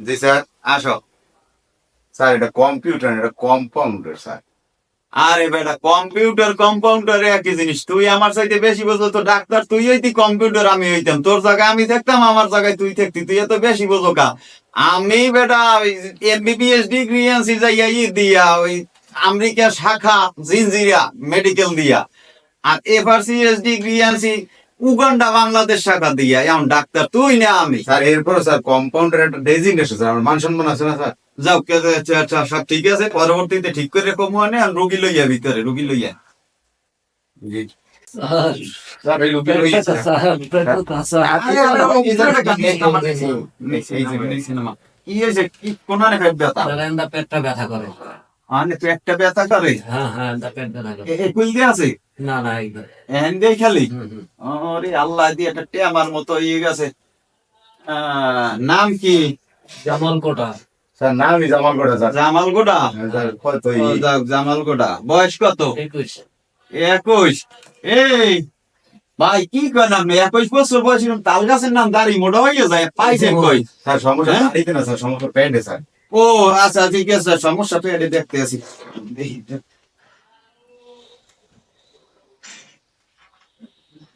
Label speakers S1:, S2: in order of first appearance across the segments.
S1: জি, sir.
S2: আসো।
S1: Sir, এটা computer, এটা কম্পাউন্ডার, স্যার।
S2: কম্পিউটার, কম্পাউন্ডার একই জিনিস। তুই আমার বেশি বোঝো তো, ডাক্তার, তুই হইতি কম্পিউটার, আমি হইতাম। তোর জায়গায় আমি থাকতাম, আমার জায়গায় তুই থাকতি। তুই এত বেশি বোঝো কা? আমি বেটা এমবিবিএস ডিগ্রি আনছি যাইয়া ই দিয়া, ওই আমেরিকা শাখা জিনজিরা মেডিকেল দিয়া। আর এফআরসিএস ডিগ্রি আনছি উগান্ডা বাংলাদেশ শাখা দিয়া এমন ডাক্তার তুই না আমি
S1: স্যার এরপরে স্যার কম্পাউন্ডের একটা ডেজিগনেশন স্যার আমার মান সম্মান আছে না স্যার
S2: যাও কে আচ্ছা আচ্ছা সব ঠিক আছে পরবর্তীতে ঠিক করে কমু আনে আর রোগী লইয়া ভিতরে রোগী লইয়া কি হয়েছে কি কোনানে ব্যথা
S3: পেটটা ব্যথা করে
S2: আনে পেটটা ব্যথা করে?
S3: হ্যাঁ হ্যাঁ
S2: দিয়ে আছে?
S3: না না
S2: এহেন দিয়ে খালি। ওরে আল্লাহ দিয়ে একটা টেমার মতো ইয়ে গেছে। আহ, নাম কি?
S3: জামাল কোটা।
S1: স্যার নামই জামাল স্যার।
S2: জামাল গোডা বয়স কত?
S3: একুশ।
S2: একুশ। এই ভাই কি কয় নাম একুশ বছর বয়স তাল গাছের নাম দাঁড়ি মোটা হয়ে যায় পাইছেন কই?
S1: স্যার সমস্যা
S2: হ্যাঁ?
S1: দাঁড়িয়ে না স্যার সমস্যা প্যান্টে স্যার।
S2: ও আচ্ছা ঠিক আছে সমস্যা তো এটা দেখতে আছি।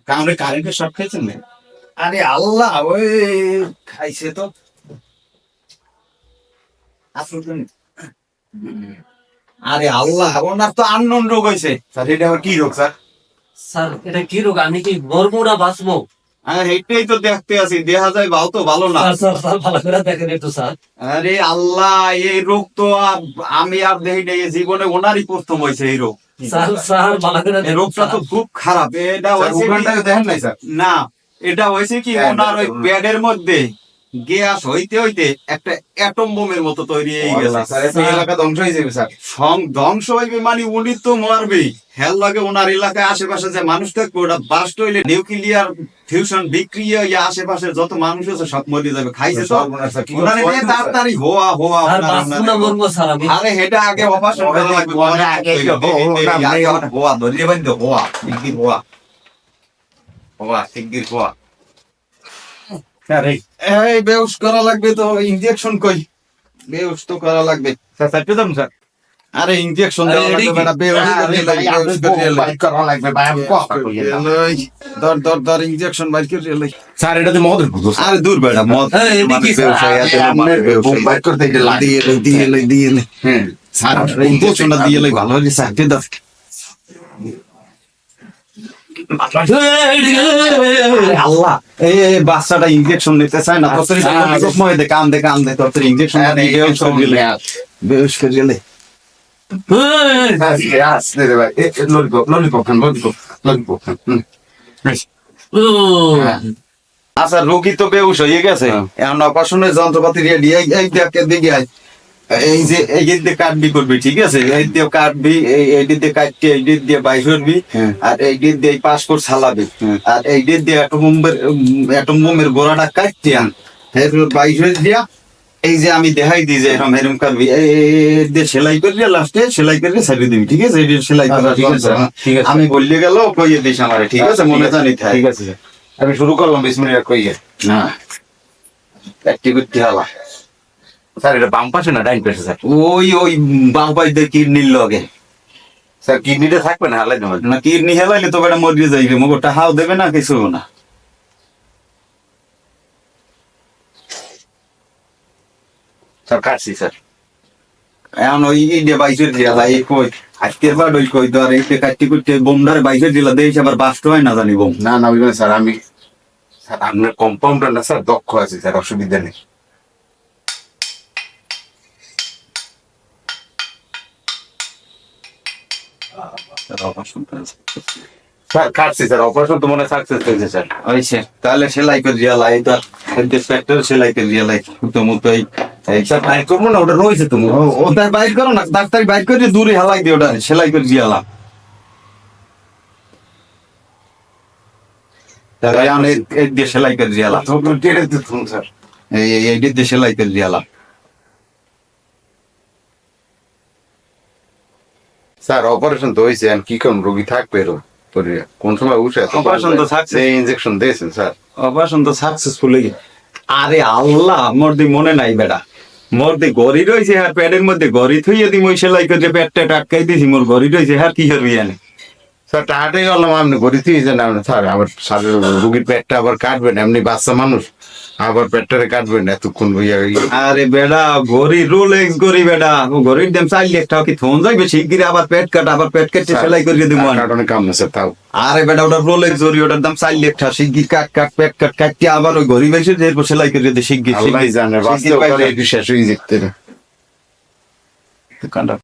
S1: কামড়ে কারেন্টের সব খেয়েছেন না
S2: আরে আল্লাহ ওই খাইছে তো। আরে আল্লাহ ওনার তো আননোন রোগ হয়েছে
S1: স্যার এটা আবার কি রোগ স্যার?
S3: স্যার এটা কি রোগ? আমি কি মরমুরা বাঁচবো?
S2: এইটাই তো দেখতে আছি দেখা যায় ভাও তো ভালো না।
S3: স্যার স্যার ভালো করে দেখেন একটু স্যার।
S2: আরে আল্লাহ এই রোগ তো আমি আর দেখি নাই জীবনে ওনারই প্রথম হয়েছে এই রোগ।
S3: স্যার স্যার ভালো করে
S2: এই
S3: দেখুন,
S2: রোগটা তো খুব খারাপ এটা
S1: স্যার
S2: হয়েছে কি-
S1: দেখেন নাই স্যার?
S2: না এটা হয়েছে কি
S1: হ্যাঁ,
S2: ওনার ওই
S1: প্যাডের
S2: পেটের মধ্যে। গ্যাস হইতে হইতে একটা অ্যাটম বোমের মতো তৈরি হয়ে গেছে।
S1: স্যার এলাকা ধ্বংস হয়ে যাবে স্যার।
S2: সং ধ্বংস হইবে মানে উনি তো মরবেই হেল লাগে ওনার এলাকায় আশেপাশে যে মানুষ থাকবে ওটা বাস্ট হইলে নিউক্লিয়ার ফিউশন বিক্রিয়া ইয়া আশেপাশে যত মানুষ আছে সব মরে যাবে। খাইছে তো? ওনারে নিয়ে তাড়াতাড়ি হোয়া হোয়া
S3: আর
S2: হেটা আগে অপারেশন করা লাগবে হোয়া ধরিয়ে বান্ধ হোয়া শিগগির হোয়া। হোয়া শিগগির হোয়া।
S1: এই
S2: এই বেউস করা লাগবে তো ইনজেকশন কই? বেউস তো করা লাগবে।
S1: স্যার স্যার পেতাম স্যার।
S2: আরে ইনজেকশন দেওয়া লাগবে বেটা বেউস
S1: করা লাগবে ভাই আমি
S2: ইনজেকশন বাইর করে লই
S1: স্যার এটা তো
S2: আরে দূর বেটা মদ মানে বেউস হয়ে মানে
S1: করতে এটা
S2: দিয়ে লই, দিয়ে লই, দিয়ে লই।
S1: হ্যাঁ।
S2: স্যার, ইনজেকশনটা দিয়ে লই, ভালো স্যার, আল্লাহ এই এই বাচ্চাটা ইনজেকশন নিতে চায় না তোর
S1: আচ্ছা।
S2: তোর ইনজেকশন বেউস করে।
S3: ও,
S2: আচ্ছা রোগী তো বেউস হয়ে গেছে
S1: হ্যাঁ।
S2: এখন অপারেশনের যন্ত্রপাতি রেডি দেখে দিকে আয়। এই যে এইদিকে দিয়ে কাটবি করবি ঠিক আছে? এই দিয়ে কাটবি এই এই দিয়ে কাটতে এই দিয়ে বাইশ করবি
S1: হ্যাঁ।
S2: আর এই দিয়ে পাসপোর্ট চালাবি।
S1: হ্যাঁ।
S2: আর এই দিয়ে অ্যাটম অ্যাটম বোমের গোড়াটা কাটতে আন। এরপর বাইশ দিয়া এই যে আমি দেখাই দিই যে এরকম এরকম কাটবি। এই এই- এই দিয়ে সেলাই করবি লাস্টে সেলাই করে ছেড়ে দিবি ঠিক আছে? এই সেলাই
S1: আচ্ছা,
S2: করা
S1: ঠিক আছে,
S2: যন্ত্র, হ্যাঁ।
S1: ঠিক আছে।
S2: আমি বললে গেল কইয়ে দিস আমারে ঠিক আছে? মনে জানি
S1: ঠিক আছে। আমি শুরু করলাম বিশ মিনিট কইয়ে।
S2: না। একটি করতে হলা।
S1: স্যার এটা বাম পাশে না ডাইন পাশে স্যার?
S2: ওই ওই বাঁ পাই দিয়ে কিডনির লগে।
S1: স্যার কিডনিটা থাকবে না হালাই
S2: না কিডনি হেলাইলে তো বেটা মরিয়ে যাইবে। মগরটা হাও দেবে না কিছু না।
S1: স্যার কাটছি স্যার।
S2: এখন ওই ইন্ডিয়া বাইশের জেলা এই কই আজকের বার ওই কই ধর এই কাটতে করতে বোমদারে বাইশের জেলা দেশ আবার বাস্ট হয় না জানি বোম
S1: না না স্যার আমি স্যার আপনার কম্পাউন্ডার না স্যার দক্ষ আছে স্যার অসুবিধা নেই। কাটছি স্যার অপারেশন তো মনে সাকসেস হয়েছে স্যার।
S2: হয়েছে তাহলে সেলাই করে জেলা এই তো ফ্যাক্টর সেলাই করে জেলা তো মতো এই এই
S1: স্যার বাইর করব না ওটা রয়েছে তো
S2: ও- ওটা বাইর করো না ডাক্তার বাইর করে দূরে হেলাই দিয়ে ওটা সেলাই করে এই- এই দিয়ে সেলাই করে জেলা
S1: স্যার।
S2: এই এই এই দিয়ে সেলাই করে জেলা
S1: স্যার অপারেশন তো হয়েছে কি কোন রোগী থাকবে? কোন সময় উঠে
S2: অপারেশন তো থাকছে।
S1: ইনজেকশন দিয়েছেন স্যার।
S2: অপারেশন তো সাকসেসফুল আরে আল্লাহ মোর দি মনে নাই বেটা। মোর দে গড়ি রয়েছে আর প্যাডের মধ্যে গড়ি থইয়া দি মই সেলাই করে পেটটা টাটকাই দিছি মোর গড়ি রয়েছে আর কি করবি জানে
S1: স্যার টাহাটাই গেলাম আপনি গড়িতে গেছেন আপনি স্যার আবার স্যার রুগীর পেটটা আবার কাটবেন এমনি বাচ্চা মানুষ। আবার পেটটারে কাটবেন এতক্ষণ ইয়া ইয়া-
S2: আরে বেডা গড়ি রোলেক্স গড়ি বেডা। ও গড়ির দাম চার লাখ টাকা কি থন যাইবে? শিগগিরি আবার পেট কাট আবার পেট কেটে সেলাই করিয়ে দিব।
S1: আর কাটনে কাম না স্যার তাও।
S2: আরে বেটা ওটা রোলেক্স গড়ি ওটার দাম চার লাখ টাকা শিগগির কাট কাট পেট কাট কাটতে আবার ওই গড়ি বেশি এরপর সেলাই করিয়ে দে শিগগির শিগগির
S1: জানে। একটু শেষ হয়ে যেতে
S2: দোকানটা